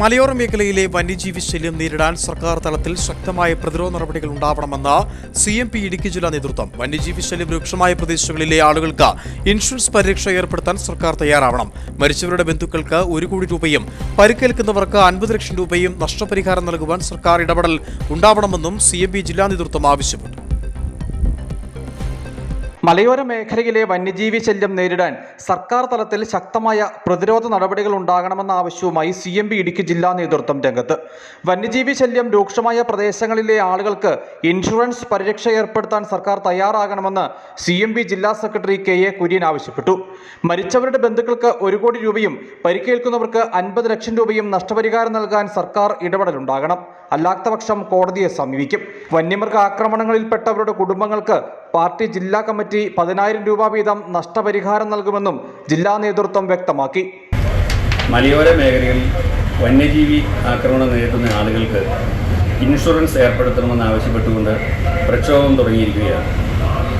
മലയോര മേഖലയിലെ വന്യജീവി ശല്യം നേരിടാൻ സർക്കാർ തലത്തിൽ ശക്തമായ പ്രതിരോധ നടപടികൾ ഉണ്ടാവണമെന്ന് സി എം പി ഇടുക്കി ജില്ലാ നേതൃത്വം. വന്യജീവി ശല്യം രൂക്ഷമായ പ്രദേശങ്ങളിലെ ആളുകൾക്ക് ഇൻഷുറൻസ് പരിരക്ഷ ഏർപ്പെടുത്താൻ സർക്കാർ തയ്യാറാവണം. മരിച്ചവരുടെ ബന്ധുക്കൾക്ക് ഒരു കോടി രൂപയും പരിക്കേൽക്കുന്നവർക്ക് അൻപത് ലക്ഷം രൂപയും നഷ്ടപരിഹാരം നൽകുവാൻ സർക്കാർ ഇടപെടൽ ഉണ്ടാവണമെന്നും സി ജില്ലാ നേതൃത്വം ആവശ്യപ്പെട്ടു. മലയോര മേഖലയിലെ വന്യജീവി ശല്യം നേരിടാൻ സർക്കാർ തലത്തിൽ ശക്തമായ പ്രതിരോധ നടപടികൾ ഉണ്ടാകണമെന്ന ആവശ്യവുമായി സി എം പി ഇടുക്കി ജില്ലാ നേതൃത്വം രംഗത്ത്. വന്യജീവി ശല്യം രൂക്ഷമായ പ്രദേശങ്ങളിലെ ആളുകൾക്ക് ഇൻഷുറൻസ് പരിരക്ഷ ഏർപ്പെടുത്താൻ സർക്കാർ തയ്യാറാകണമെന്ന് സി എം ജില്ലാ സെക്രട്ടറി കെ എ കുര്യൻ ആവശ്യപ്പെട്ടു. മരിച്ചവരുടെ ബന്ധുക്കൾക്ക് ഒരു കോടി രൂപയും പരിക്കേൽക്കുന്നവർക്ക് അൻപത് ലക്ഷം രൂപയും നഷ്ടപരിഹാരം നൽകാൻ സർക്കാർ ഇടപെടലുണ്ടാകണം. അല്ലാത്തപക്ഷം കോടതിയെ സമീപിക്കും. വന്യമൃഗ ആക്രമണങ്ങളിൽപ്പെട്ടവരുടെ കുടുംബങ്ങൾക്ക് പാർട്ടി ജില്ലാ കമ്മിറ്റി പതിനായിരം രൂപ വീതം നഷ്ടപരിഹാരം നൽകുമെന്നും ജില്ലാ നേതൃത്വം വ്യക്തമാക്കി. മലയോര മേഖലയിൽ വന്യജീവി ആക്രമണം നേരിടുന്ന ആളുകൾക്ക് ഇൻഷുറൻസ് ഏർപ്പെടുത്തണമെന്ന് ആവശ്യപ്പെട്ടുകൊണ്ട് പ്രക്ഷോഭം തുടങ്ങിയിരിക്കുകയാണ്.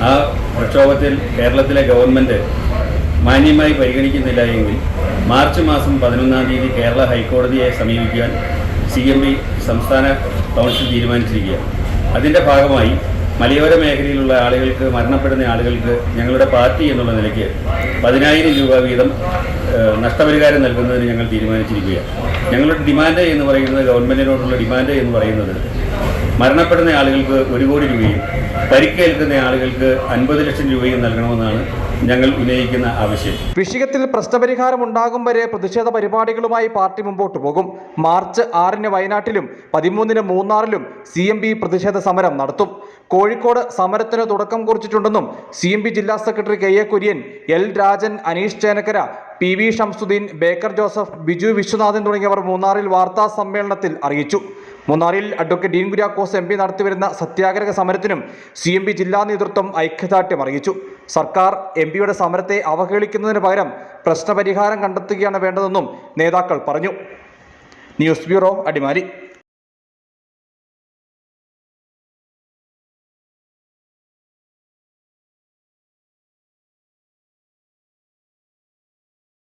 ആ പ്രക്ഷോഭത്തിൽ കേരളത്തിലെ ഗവൺമെന്റ് മാന്യമായി പരിഗണിക്കുന്നില്ല എങ്കിൽ മാർച്ച് മാസം പതിനൊന്നാം തീയതി കേരള ഹൈക്കോടതിയെ സമീപിക്കാൻ സി സംസ്ഥാന കൗൺസിൽ തീരുമാനിച്ചിരിക്കുകയാണ്. അതിന്റെ ഭാഗമായി മലയോര മേഖലയിലുള്ള ആളുകൾക്ക് മരണപ്പെടുന്ന ആളുകൾക്ക് ഞങ്ങളുടെ പാർട്ടി എന്നുള്ള നിലയ്ക്ക് പതിനായിരം രൂപ വീതം നഷ്ടപരിഹാരം നൽകുന്നതിന് ഞങ്ങൾ തീരുമാനിച്ചിരിക്കുകയാണ്. ഞങ്ങളുടെ ഡിമാൻഡ് എന്ന് പറയുന്നത് ഗവൺമെന്റിനോടുള്ള ഡിമാൻഡ് എന്ന് പറയുന്നത് മരണപ്പെടുന്ന ആളുകൾക്ക് ഒരു കോടി രൂപയും പരിക്കേൽക്കുന്ന ആളുകൾക്ക് അൻപത് ലക്ഷം രൂപയും നൽകണമെന്നാണ് ഞങ്ങൾ ഉന്നയിക്കുന്ന ആവശ്യം. വിഷയത്തിൽ പ്രശ്നപരിഹാരം ഉണ്ടാകും വരെ പ്രതിഷേധ പരിപാടികളുമായി പാർട്ടി മുമ്പോട്ട് പോകും. മാർച്ച് ആറിന് വയനാട്ടിലും പതിമൂന്നിന് മൂന്നാറിലും സി എം പി പ്രതിഷേധ സമരം നടത്തും. കോഴിക്കോട് സമരത്തിന് തുടക്കം കുറിച്ചിട്ടുണ്ടെന്നും സി എം പി ജില്ലാ secretary K A Kurian L Rajan Aneesh Chenakkara P V Shamsuddin Baker Joseph Biju Viswanathan തുടങ്ങിയവർ മൂന്നാറിൽ വാർത്താ സമ്മേളനത്തിൽ അറിയിച്ചു. മൂന്നാറിൽ advocate Dean Kuriakose M P നടത്തിവരുന്ന സത്യാഗ്രഹ സമരത്തിനും സി എം പി ജില്ലാ നേതൃത്വം ഐക്യദാർഢ്യം അറിയിച്ചു. സർക്കാർ എം പിയുടെ സമരത്തെ അവഹേളിക്കുന്നതിന് പകരം പ്രശ്നപരിഹാരം കണ്ടെത്തുകയാണ് വേണ്ടതെന്നും നേതാക്കൾ പറഞ്ഞു. News bureau Adimali.